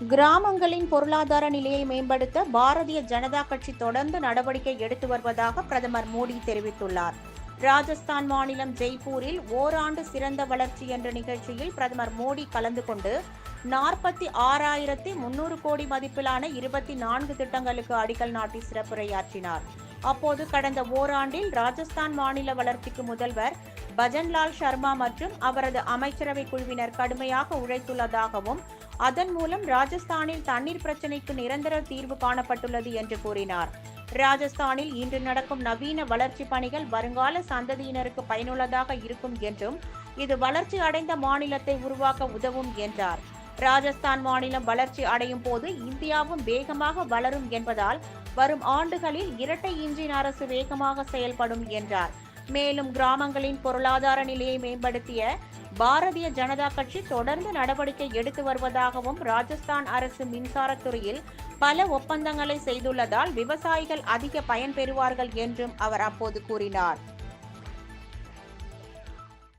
கிராமங்களின் பொருளாதார நிலையை மேம்படுத்த பாரதிய ஜனதா கட்சி தொடர்ந்து நடவடிக்கை எடுத்து வருவதாக பிரதமர் மோடி தெரிவித்துள்ளார். ராஜஸ்தான் மாநிலம் ஜெய்ப்பூரில் ஓராண்டு சிறந்த வளர்ச்சி என்ற நிகழ்ச்சியில் பிரதமர் மோடி கலந்து கொண்டு நாற்பத்தி ஆறாயிரத்தி முன்னூறு கோடி மதிப்பிலான இருபத்தி நான்கு திட்டங்களுக்கு அடிக்கல் நாட்டி சிறப்புரையாற்றினார். அப்போது கடந்த ஓராண்டில் ராஜஸ்தான் மாநில வளர்ச்சிக்கு முதல்வர் பஜன்லால் சர்மா மற்றும் அவரது அமைச்சரவை குழுவினர் கடுமையாக உழைத்துள்ளதாகவும் அதன் மூலம் ராஜஸ்தானில் தண்ணீர் பிரச்சினைக்கு நிரந்தர தீர்வு காணப்பட்டுள்ளது என்று கூறினார். ராஜஸ்தானில் இன்று நடக்கும் நவீன வளர்ச்சி பணிகள் வருங்கால சந்ததியினருக்கு பயனுள்ளதாக இருக்கும் என்றும் இது வளர்ச்சி அடைந்த மாநிலத்தை உருவாக்க உதவும் என்றார். ராஜஸ்தான் மாநிலம் வளர்ச்சி அடையும் போது இந்தியாவும் வேகமாக வளரும் என்பதால் வரும் ஆண்டுகளில் இரட்டை இன்ஜின் அரசு வேகமாக செயல்படும் என்றார். மேலும் கிராமங்களின் பொருளாதார நிலையை மேம்படுத்திய பாரதிய ஜனதா கட்சி தொடர்ந்து நடவடிக்கை எடுத்து வருவதாகவும் ராஜஸ்தான் அரசு மின்சாரத்துறையில் பல ஒப்பந்தங்களை செய்துள்ளதால் விவசாயிகள் அதிக பயன் பெறுவார்கள் என்றும் அவர் அப்போது கூறினார்.